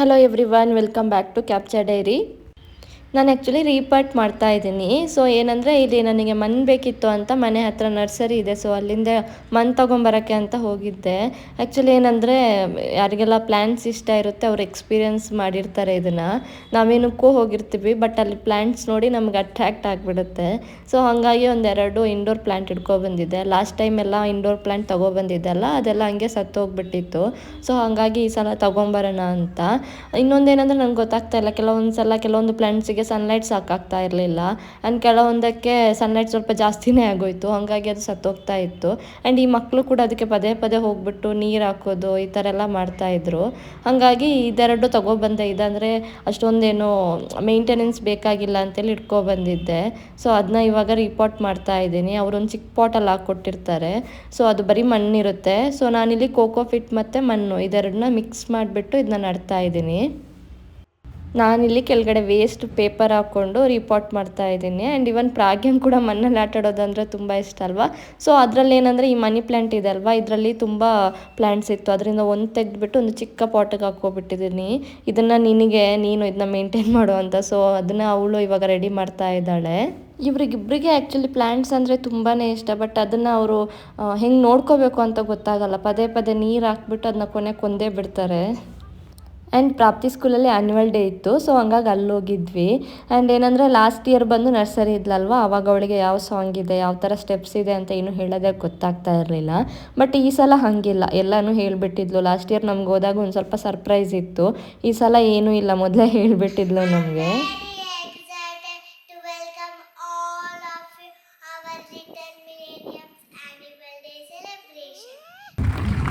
Hello everyone welcome back to capture diary ನಾನು actually repot ಮಾಡ್ತಾ ಇದ್ದೀನಿ. ಸೊ ಏನಂದರೆ ಇಲ್ಲಿ ನನಗೆ ಮಣ್ಣು ಬೇಕಿತ್ತು ಅಂತ ಮನೆ ಹತ್ರ ನರ್ಸರಿ ಇದೆ. ಸೊ ಅಲ್ಲಿಂದ ಮಣ್ಣು ತೊಗೊಂಬರೋಕ್ಕೆ ಅಂತ ಹೋಗಿದ್ದೆ. ಆ್ಯಕ್ಚುಲಿ ಏನಂದರೆ ಯಾರಿಗೆಲ್ಲ ಪ್ಲ್ಯಾಂಟ್ಸ್ ಇಷ್ಟ ಇರುತ್ತೆ ಅವ್ರು ಎಕ್ಸ್ಪೀರಿಯನ್ಸ್ ಮಾಡಿರ್ತಾರೆ ಇದನ್ನು. ನಾವೇನಕ್ಕೂ ಹೋಗಿರ್ತೀವಿ ಬಟ್ ಅಲ್ಲಿ ಪ್ಲ್ಯಾಂಟ್ಸ್ ನೋಡಿ ನಮ್ಗೆ ಅಟ್ರ್ಯಾಕ್ಟ್ ಆಗಿಬಿಡುತ್ತೆ. ಸೊ ಹಾಗಾಗಿ ಒಂದೆರಡು ಇಂಡೋರ್ ಪ್ಲ್ಯಾಂಟ್ ಇಟ್ಕೊಬಂದಿದ್ದೆ ಲಾಸ್ಟ್ ಟೈಮ್ ಎಲ್ಲ ಇಂಡೋರ್ ಪ್ಲ್ಯಾಂಟ್ ತೊಗೊಬಂದಿದ್ದೆಲ್ಲ ಅದೆಲ್ಲ ಹಂಗೆ ಸತ್ತೋಗ್ಬಿಟ್ಟಿತ್ತು. ಸೊ ಹಾಗಾಗಿ ಈ ಸಲ ತೊಗೊಂಬರೋಣ ಅಂತ. ಇನ್ನೊಂದೇನಂದ್ರೆ ನಂಗೆ ಗೊತ್ತಾಗ್ತಾ ಇಲ್ಲ. ಕೆಲವೊಂದು ಸಲ ಕೆಲವೊಂದು ಪ್ಲ್ಯಾಂಟ್ಸಿಗೆ ಸನ್ಲೈಟ್ ಸಾಕಾಗ್ತಾ ಇರಲಿಲ್ಲ. ಆ್ಯಂಡ್ ಕೆಲವೊಂದಕ್ಕೆ ಸನ್ಲೈಟ್ ಸ್ವಲ್ಪ ಜಾಸ್ತಿನೇ ಆಗೋಯ್ತು. ಹಾಗಾಗಿ ಅದು ಸತ್ತೋಗ್ತಾ ಇತ್ತು. ಆ್ಯಂಡ್ ಈ ಮಕ್ಕಳು ಕೂಡ ಅದಕ್ಕೆ ಪದೇ ಪದೇ ಹೋಗ್ಬಿಟ್ಟು ನೀರು ಹಾಕೋದು ಈ ಥರ ಎಲ್ಲ ಮಾಡ್ತಾಯಿದ್ರು ಹಾಗಾಗಿ ಇದೆರಡು ತೊಗೊಬಂದೆ. ಇದಂದರೆ ಅಷ್ಟೊಂದೇನು ಮೇಂಟೆನೆನ್ಸ್ ಬೇಕಾಗಿಲ್ಲ ಅಂತೇಳಿ ಇಟ್ಕೊಬಂದಿದ್ದೆ ಸೊ ಅದನ್ನ ಇವಾಗ ರಿಪೋರ್ಟ್ ಮಾಡ್ತಾ ಇದ್ದೀನಿ. ಅವರೊಂದು ಚಿಕ್ಕ ಪಾಟಲ್ಲಿ ಹಾಕ್ಕೊಟ್ಟಿರ್ತಾರೆ. ಸೊ ಅದು ಬರೀ ಮಣ್ಣಿರುತ್ತೆ. ಸೊ ನಾನಿಲ್ಲಿ ಕೋಕೋ ಫಿಟ್ ಮತ್ತು ಮಣ್ಣು. ಇದೆರಡನ್ನ ಮಿಕ್ಸ್ ಮಾಡಿಬಿಟ್ಟು ಇದನ್ನ ನಡ್ತಾ ಇದ್ದೀನಿ. ನಾನಿಲ್ಲಿ ಕೆಳಗಡೆ ವೇಸ್ಟ್ ಪೇಪರ್ ಹಾಕ್ಕೊಂಡು ರಿಪೋರ್ಟ್ ಮಾಡ್ತಾ ಇದ್ದೀನಿ. ಆ್ಯಂಡ್ ಇವನ್ ಪ್ರಾಗ್ಯಂ ಕೂಡ ಮಣ್ಣಲ್ಲಿ ಆಟ ಆಡೋದಂದರೆ ತುಂಬ ಇಷ್ಟ ಅಲ್ವಾ? ಸೊ ಅದರಲ್ಲಿ ಏನಂದರೆ ಈ ಮನಿ ಪ್ಲ್ಯಾಂಟ್ ಇದೆ ಅಲ್ವಾ? ಇದರಲ್ಲಿ ತುಂಬ ಪ್ಲ್ಯಾಂಟ್ಸ್ ಇತ್ತು. ಅದರಿಂದ ಒಂದು ತೆಗೆದ್ಬಿಟ್ಟು ಒಂದು ಚಿಕ್ಕ ಪಾಟಿಗೆ ಹಾಕ್ಕೊಬಿಟ್ಟಿದ್ದೀನಿ. ಇದನ್ನು ನಿನಗೆ, ನೀನು ಇದನ್ನ ಮೇಂಟೈನ್ ಮಾಡು ಅಂತ. ಸೊ ಅದನ್ನು ಅವಳು ಇವಾಗ ರೆಡಿ ಮಾಡ್ತಾ ಇದ್ದಾಳೆ. ಇವ್ರಿಗಿಬ್ಬರಿಗೆ ಆ್ಯಕ್ಚುಲಿ ಪ್ಲ್ಯಾಂಟ್ಸ್ ಅಂದರೆ ತುಂಬಾ ಇಷ್ಟ. ಬಟ್ ಅದನ್ನು ಅವರು ಹೆಂಗೆ ನೋಡ್ಕೋಬೇಕು ಅಂತ ಗೊತ್ತಾಗಲ್ಲ. ಪದೇ ಪದೇ ನೀರು ಹಾಕ್ಬಿಟ್ಟು ಅದನ್ನ ಕೊನೆ ಕೊಂದೇ ಬಿಡ್ತಾರೆ. ಆ್ಯಂಡ್ ಪ್ರಾಪ್ತಿ ಸ್ಕೂಲಲ್ಲಿ ಆ್ಯನ್ಯುವಲ್ ಡೇ ಇತ್ತು. ಸೊ ಹಂಗಾಗಿ ಅಲ್ಲಿ ಹೋಗಿದ್ವಿ ಆ್ಯಂಡ್ ಏನಂದರೆ ಲಾಸ್ಟ್ ಇಯರ್ ಬಂದು ನರ್ಸರಿ ಇದ್ಲಲ್ವ? ಆವಾಗ ಅವಳಿಗೆ ಯಾವ ಸಾಂಗ್ ಇದೆ, ಯಾವ ಥರ ಸ್ಟೆಪ್ಸ್ ಇದೆ ಅಂತ ಏನು ಹೇಳೋದೇ ಗೊತ್ತಾಗ್ತಾ ಇರಲಿಲ್ಲ. ಬಟ್ ಈ ಸಲ ಹಾಗಿಲ್ಲ. ಎಲ್ಲನೂ ಹೇಳಿಬಿಟ್ಟಿದ್ಲು. ಲಾಸ್ಟ್ ಇಯರ್ ನಮ್ಗೆ ಹೋದಾಗ ಒಂದು ಸ್ವಲ್ಪ ಸರ್ಪ್ರೈಸ್ ಇತ್ತು. ಈ ಸಲ ಏನೂ ಇಲ್ಲ. ಮೊದಲೇ ಹೇಳಿಬಿಟ್ಟಿದ್ಲು ನಮಗೆ.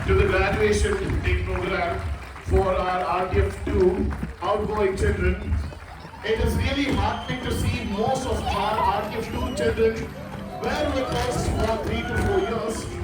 To the graduation for our RTF2 outgoing children. It is really heartening to see most of our RTF2 children were with us for three to four years.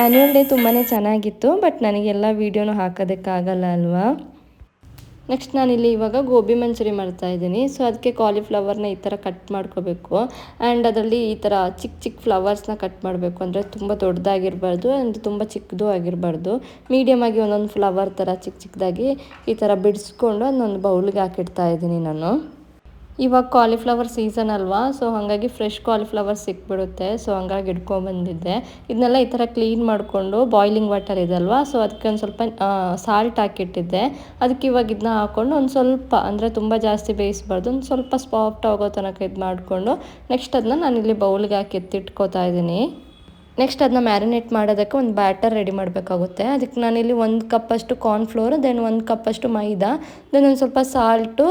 Annual day ತುಂಬಾ ಚೆನ್ನಾಗಿತ್ತು ಬಟ್ ನನಗೆಲ್ಲ ವೀಡಿಯೋನೂ ಹಾಕೋದಕ್ಕಾಗಲ್ಲ ಅಲ್ವಾ? ನೆಕ್ಸ್ಟ್ ನಾನಿಲ್ಲಿ ಇವಾಗ ಗೋಬಿ ಮಂಚೂರಿ ಮಾಡ್ತಾಯಿದ್ದೀನಿ so ಅದಕ್ಕೆ ಕಾಲಿಫ್ಲವರ್ನ ಈ ಥರ ಕಟ್ ಮಾಡ್ಕೋಬೇಕು. ಆ್ಯಂಡ್ ಅದರಲ್ಲಿ ಈ ಥರ ಚಿಕ್ಕ ಚಿಕ್ಕ ಫ್ಲವರ್ಸ್ನ ಕಟ್ ಮಾಡಬೇಕು. ಅಂದರೆ ತುಂಬ ದೊಡ್ಡದಾಗಿರಬಾರ್ದು ಆ್ಯಂಡ್ ತುಂಬ ಚಿಕ್ಕದು ಆಗಿರಬಾರ್ದು. ಮೀಡಿಯಮ್ ಆಗಿ ಒಂದೊಂದು ಫ್ಲವರ್ ಥರ ಚಿಕ್ಕ ಚಿಕ್ಕದಾಗಿ ಈ ಥರ ಬಿಡಿಸ್ಕೊಂಡು ಅದನ್ನೊಂದು ಬೌಲ್ಗೆ ಹಾಕಿಡ್ತಾ ಇದ್ದೀನಿ ನಾನು. ಇವಾಗ ಕಾಲಿಫ್ಲವರ್ ಸೀಸನ್ ಅಲ್ವಾ? ಸೊ ಹಾಗಾಗಿ ಫ್ರೆಶ್ ಕಾಲಿಫ್ಲವರ್ ಸಿಕ್ಬಿಡುತ್ತೆ. ಸೊ ಹಂಗಾಗಿ ಇಟ್ಕೊಂಬಂದಿದ್ದೆ ಇದನ್ನೆಲ್ಲ ಈ ಥರ ಕ್ಲೀನ್ ಮಾಡಿಕೊಂಡು ಬಾಯ್ಲಿಂಗ್ ವಾಟರ್ ಇದಲ್ವಾ? ಸೊ ಅದಕ್ಕೆ ಒಂದು ಸ್ವಲ್ಪ ಸಾಲ್ಟ್ ಹಾಕಿಟ್ಟಿದ್ದೆ. ಅದಕ್ಕೆ ಇವಾಗ ಇದನ್ನ ಹಾಕ್ಕೊಂಡು ಒಂದು ಸ್ವಲ್ಪ, ಅಂದರೆ ತುಂಬ ಜಾಸ್ತಿ ಬೇಯಿಸ್ಬಾರ್ದು, ಒಂದು ಸ್ವಲ್ಪ ಸಾಫ್ಟ್ ಆಗೋ ತನಕ ಇದು ಮಾಡಿಕೊಂಡು ನೆಕ್ಸ್ಟ್ ಅದನ್ನ ನಾನು ಇಲ್ಲಿ ಬೌಲ್ಗೆ ಹಾಕಿ ಎತ್ತಿಟ್ಕೋತಾ ಇದ್ದೀನಿ. ನೆಕ್ಸ್ಟ್ ಅದನ್ನ ಮ್ಯಾರಿನೇಟ್ ಮಾಡೋದಕ್ಕೆ ಒಂದು ಬ್ಯಾಟರ್ ರೆಡಿ ಮಾಡಬೇಕಾಗುತ್ತೆ. ಅದಕ್ಕೆ ನಾನಿಲ್ಲಿ ಒಂದು ಕಪ್ಪಷ್ಟು ಕಾರ್ನ್ಫ್ಲೋರ್ ದೆನ್ ಒಂದು ಕಪ್ಪಷ್ಟು ಮೈದಾ ದೆನ್ ಒಂದು ಸ್ವಲ್ಪ ಸಾಲ್ಟು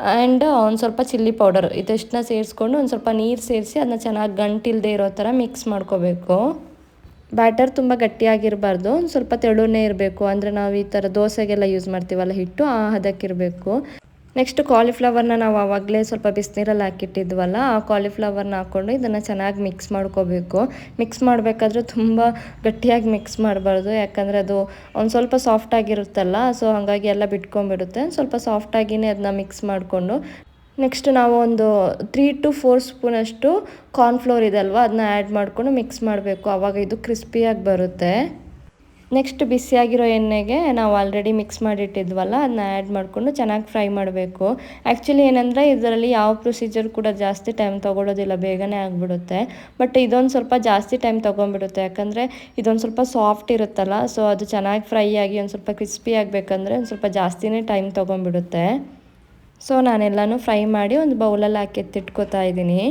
ಆ್ಯಂಡ್ ಒಂದು ಸ್ವಲ್ಪ ಚಿಲ್ಲಿ ಪೌಡರ್ ಇದಷ್ಟನ್ನ ಸೇರಿಸ್ಕೊಂಡು ಒಂದು ಸ್ವಲ್ಪ ನೀರು ಸೇರಿಸಿ ಅದನ್ನ ಚೆನ್ನಾಗಿ ಗಂಟಿಲ್ಲದೆ ಇರೋ ಥರ ಮಿಕ್ಸ್ ಮಾಡ್ಕೋಬೇಕು. ಬ್ಯಾಟರ್ ತುಂಬ ಗಟ್ಟಿಯಾಗಿರಬಾರ್ದು. ಒಂದು ಸ್ವಲ್ಪ ತೆಳುನೇ ಇರಬೇಕು. ಅಂದರೆ ನಾವು ಈ ಥರ ದೋಸೆಗೆಲ್ಲ ಯೂಸ್ ಮಾಡ್ತೀವಲ್ಲ ಹಿಟ್ಟು, ಆ ಹದಕ್ಕಿರಬೇಕು ನೆಕ್ಸ್ಟ್ ಕಾಲಿಫ್ಲವರ್ನ ನಾವು ಆವಾಗಲೇ ಸ್ವಲ್ಪ ಬಿಸಿನೀರಲ್ಲಿ ಹಾಕಿಟ್ಟಿದ್ವಲ್ಲ, ಆ ಕಾಲಿಫ್ಲವರ್ನ ಹಾಕ್ಕೊಂಡು ಇದನ್ನು ಚೆನ್ನಾಗಿ ಮಿಕ್ಸ್ ಮಾಡ್ಕೋಬೇಕು. ಮಿಕ್ಸ್ ಮಾಡಬೇಕಾದ್ರೆ ತುಂಬ ಗಟ್ಟಿಯಾಗಿ ಮಿಕ್ಸ್ ಮಾಡಬಾರ್ದು. ಯಾಕಂದರೆ ಅದು ಒಂದು ಸ್ವಲ್ಪ ಸಾಫ್ಟ್ ಆಗಿರುತ್ತಲ್ಲ ಸೊ ಹಾಗಾಗಿ ಎಲ್ಲ ಬಿಟ್ಕೊಂಡ್ಬಿಡುತ್ತೆ. ಸ್ವಲ್ಪ ಸಾಫ್ಟಾಗಿಯೇ ಅದನ್ನ ಮಿಕ್ಸ್ ಮಾಡಿಕೊಂಡು. ನೆಕ್ಸ್ಟ್ ನಾವು ಒಂದು ತ್ರೀ ಟು ಫೋರ್ ಸ್ಪೂನಷ್ಟು ಕಾರ್ನ್ಫ್ಲೋರ್ ಇದೆ ಅಲ್ವಾ ಅದನ್ನ ಆ್ಯಡ್ ಮಾಡಿಕೊಂಡು ಮಿಕ್ಸ್ ಮಾಡಬೇಕು. ಆವಾಗ ಇದು ಕ್ರಿಸ್ಪಿಯಾಗಿ ಬರುತ್ತೆ. ನೆಕ್ಸ್ಟ್ ಬಿಸಿಯಾಗಿರೋ ಎಣ್ಣೆಗೆ ನಾವು ಆಲ್ರೆಡಿ ಮಿಕ್ಸ್ ಮಾಡಿಟ್ಟಿದ್ವಲ್ಲ ಅದನ್ನ ಆ್ಯಡ್ ಮಾಡಿಕೊಂಡು ಚೆನ್ನಾಗಿ ಫ್ರೈ ಮಾಡಬೇಕು. ಆ್ಯಕ್ಚುಲಿ ಏನಂದರೆ ಇದರಲ್ಲಿ ಯಾವ ಪ್ರೊಸೀಜರ್ ಕೂಡ ಜಾಸ್ತಿ ಟೈಮ್ ತೊಗೊಳೋದಿಲ್ಲ, ಬೇಗನೆ ಆಗಿಬಿಡುತ್ತೆ. ಬಟ್ ಇದೊಂದು ಸ್ವಲ್ಪ ಜಾಸ್ತಿ ಟೈಮ್ ತೊಗೊಂಡ್ಬಿಡುತ್ತೆ. ಯಾಕಂದರೆ ಇದೊಂದು ಸ್ವಲ್ಪ ಸಾಫ್ಟ್ ಇರುತ್ತಲ್ಲ ಸೊ ಅದು ಚೆನ್ನಾಗಿ ಫ್ರೈ ಆಗಿ ಒಂದು ಸ್ವಲ್ಪ ಕ್ರಿಸ್ಪಿ ಆಗಬೇಕಂದ್ರೆ ಒಂದು ಸ್ವಲ್ಪ ಜಾಸ್ತಿನೇ ಟೈಮ್ ತೊಗೊಂಡ್ಬಿಡುತ್ತೆ. ಸೊ ನಾನೆಲ್ಲನೂ ಫ್ರೈ ಮಾಡಿ ಒಂದು ಬೌಲಲ್ಲಿ ಹಾಕಿ ಎತ್ತಿಟ್ಕೋತಾ ಇದ್ದೀನಿ.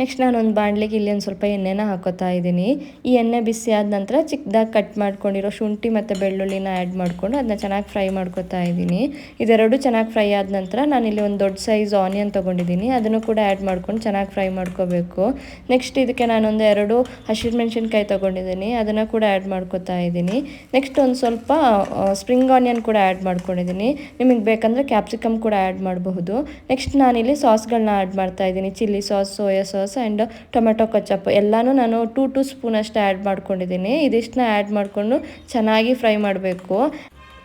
ನೆಕ್ಸ್ಟ್ ನಾನು ಒಂದು ಬಾಣಲಿಗೆ ಇಲ್ಲಿ ಒಂದು ಸ್ವಲ್ಪ ಎಣ್ಣೆನ ಹಾಕೋತಾ ಇದ್ದೀನಿ. ಈ ಎಣ್ಣೆ ಬಿಸಿ ಆದ ನಂತರ ಚಿಕ್ಕದಾಗಿ ಕಟ್ ಮಾಡ್ಕೊಂಡಿರೋ ಶುಂಠಿ ಮತ್ತು ಬೆಳ್ಳುಳ್ಳಿನ ಆ್ಯಡ್ ಮಾಡಿಕೊಂಡು ಅದನ್ನ ಚೆನ್ನಾಗಿ ಫ್ರೈ ಮಾಡ್ಕೊತಾ ಇದ್ದೀನಿ. ಇದೆರಡು ಚೆನ್ನಾಗಿ ಫ್ರೈ ಆದ ನಂತರ ನಾನು ಇಲ್ಲಿ ಒಂದು ದೊಡ್ಡ ಸೈಜ್ ಆನಿಯನ್ ತೊಗೊಂಡಿದ್ದೀನಿ. ಅದನ್ನು ಕೂಡ ಆ್ಯಡ್ ಮಾಡ್ಕೊಂಡು ಚೆನ್ನಾಗಿ ಫ್ರೈ ಮಾಡ್ಕೋಬೇಕು. ನೆಕ್ಸ್ಟ್ ಇದಕ್ಕೆ ನಾನೊಂದು ಎರಡು ಹಸಿರು ಮೆಣಸಿನ್ಕಾಯಿ ತೊಗೊಂಡಿದ್ದೀನಿ. ಅದನ್ನು ಕೂಡ ಆ್ಯಡ್ ಮಾಡ್ಕೋತಾ ಇದ್ದೀನಿ. ನೆಕ್ಸ್ಟ್ ಒಂದು ಸ್ವಲ್ಪ ಸ್ಪ್ರಿಂಗ್ ಆನಿಯನ್ ಕೂಡ ಆ್ಯಡ್ ಮಾಡ್ಕೊಂಡಿದ್ದೀನಿ. ನಿಮಗೆ ಬೇಕಂದರೆ ಕ್ಯಾಪ್ಸಿಕಮ್ ಕೂಡ ಆ್ಯಡ್ ಮಾಡಬಹುದು. ನೆಕ್ಸ್ಟ್ ನಾನಿಲ್ಲಿ ಸಾಸ್ಗಳನ್ನ ಆ್ಯಡ್ ಮಾಡ್ತಾ ಇದ್ದೀನಿ. Chilli sauce soya sauce and tomato ketchup ಎಲ್ಲನೂ ನಾನು ಟೂ ಟೂ ಸ್ಪೂನ್ ಅಷ್ಟು ಆ್ಯಡ್ ಮಾಡ್ಕೊಂಡಿದ್ದೀನಿ. ಇದಿಷ್ಟನ್ನ ಆ್ಯಡ್ ಮಾಡಿಕೊಂಡು ಚೆನ್ನಾಗಿ ಫ್ರೈ ಮಾಡಬೇಕು.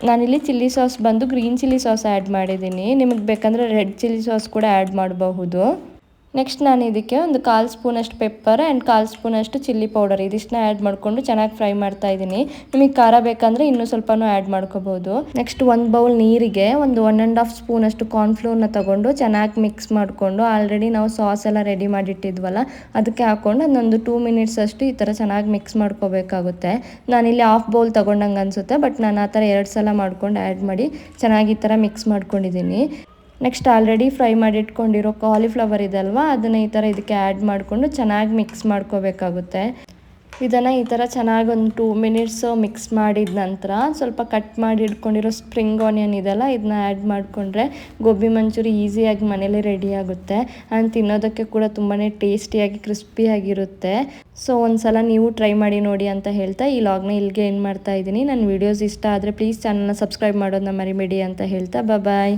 ನಾನಿಲ್ಲಿ ಚಿಲ್ಲಿ ಸಾಸ್ ಬಂದು ಗ್ರೀನ್ ಚಿಲ್ಲಿ ಸಾಸ್ ಆ್ಯಡ್ ಮಾಡಿದ್ದೀನಿ. ನಿಮಗೆ ಬೇಕಂದರೆ ರೆಡ್ ಚಿಲ್ಲಿ ಸಾಸ್ ಕೂಡ ಆ್ಯಡ್ ಮಾಡಬಹುದು. ನೆಕ್ಸ್ಟ್ ನಾನು ಇದಕ್ಕೆ ಒಂದು ಕಾಲು ಸ್ಪೂನಷ್ಟು ಪೆಪ್ಪರ್ ಆ್ಯಂಡ್ ಕಾಲು ಸ್ಪೂನಷ್ಟು ಚಿಲ್ಲಿ ಪೌಡರ್ ಇದಿಷ್ಟನ್ನ ಆ್ಯಡ್ ಮಾಡಿಕೊಂಡು ಚೆನ್ನಾಗಿ ಫ್ರೈ ಮಾಡ್ತಾ ಇದ್ದೀನಿ. ನಿಮಗೆ ಖಾರ ಬೇಕಂದರೆ ಇನ್ನೂ ಸ್ವಲ್ಪನೂ ಆ್ಯಡ್ ಮಾಡ್ಕೋಬೋದು. ನೆಕ್ಸ್ಟ್ ಒಂದು ಬೌಲ್ ನೀರಿಗೆ ಒಂದು ಒನ್ ಆ್ಯಂಡ್ ಹಾಫ್ ಸ್ಪೂನಷ್ಟು ಕಾರ್ನ್ಫ್ಲೋರ್ನ ತಗೊಂಡು ಚೆನ್ನಾಗಿ ಮಿಕ್ಸ್ ಮಾಡಿಕೊಂಡು ಆಲ್ರೆಡಿ ನಾವು ಸಾಸ್ ಎಲ್ಲ ರೆಡಿ ಮಾಡಿಟ್ಟಿದ್ವಲ್ಲ, ಅದಕ್ಕೆ ಹಾಕ್ಕೊಂಡು ಅದನ್ನೊಂದು ಟೂ ಮಿನಿಟ್ಸ್ ಅಷ್ಟು ಈ ಥರ ಚೆನ್ನಾಗಿ ಮಿಕ್ಸ್ ಮಾಡ್ಕೋಬೇಕಾಗುತ್ತೆ. ನಾನಿಲ್ಲಿ ಹಾಫ್ ಬೌಲ್ ತೊಗೊಂಡಂಗೆ ಅನಿಸುತ್ತೆ ಬಟ್ ನಾನು ಆ ಥರ ಎರಡು ಸಲ ಮಾಡ್ಕೊಂಡು ಆ್ಯಡ್ ಮಾಡಿ ಚೆನ್ನಾಗಿ ಈ ಥರ ಮಿಕ್ಸ್ ಮಾಡ್ಕೊಂಡಿದ್ದೀನಿ. ನೆಕ್ಸ್ಟ್ ಆಲ್ರೆಡಿ ಫ್ರೈ ಮಾಡಿ ಇಟ್ಕೊಂಡಿರೋ ಕಾಲಿಫ್ಲವರ್ ಇದಲ್ವಾ ಅದನ್ನು ಈ ಥರ ಇದಕ್ಕೆ ಆ್ಯಡ್ ಮಾಡಿಕೊಂಡು ಚೆನ್ನಾಗಿ ಮಿಕ್ಸ್ ಮಾಡ್ಕೋಬೇಕಾಗುತ್ತೆ. ಇದನ್ನು ಈ ಥರ ಚೆನ್ನಾಗಿ ಒಂದು ಟೂ ಮಿನಿಟ್ಸು ಮಿಕ್ಸ್ ಮಾಡಿದ ನಂತರ ಸ್ವಲ್ಪ ಕಟ್ ಮಾಡಿ ಇಟ್ಕೊಂಡಿರೋ ಸ್ಪ್ರಿಂಗ್ ಆನಿಯನ್ ಇದೆಲ್ಲ ಇದನ್ನ ಆ್ಯಡ್ ಮಾಡಿಕೊಂಡ್ರೆ ಗೋಬಿ ಮಂಚೂರಿ ಈಸಿಯಾಗಿ ಮನೇಲಿ ರೆಡಿ ಆಗುತ್ತೆ. ಆ್ಯಂಡ್ ತಿನ್ನೋದಕ್ಕೆ ಕೂಡ ತುಂಬಾ ಟೇಸ್ಟಿಯಾಗಿ ಕ್ರಿಸ್ಪಿಯಾಗಿರುತ್ತೆ ಸೊ ಒಂದು ಸಲ ನೀವು ಟ್ರೈ ಮಾಡಿ ನೋಡಿ ಅಂತ ಹೇಳ್ತಾ ಈ ಲಾಗ್ನ ಇಲ್ಲಿಗೆ ಏನು ಮಾಡ್ತಾ ಇದ್ದೀನಿ. ನನ್ನ ವೀಡಿಯೋಸ್ ಇಷ್ಟ ಆದರೆ ಪ್ಲೀಸ್ ಚಾನಲ್ನ ಸಬ್ಸ್ಕ್ರೈಬ್ ಮಾಡೋದನ್ನ ಮರಿಬೇಡಿ ಅಂತ ಹೇಳ್ತಾ. ಬಾಯ್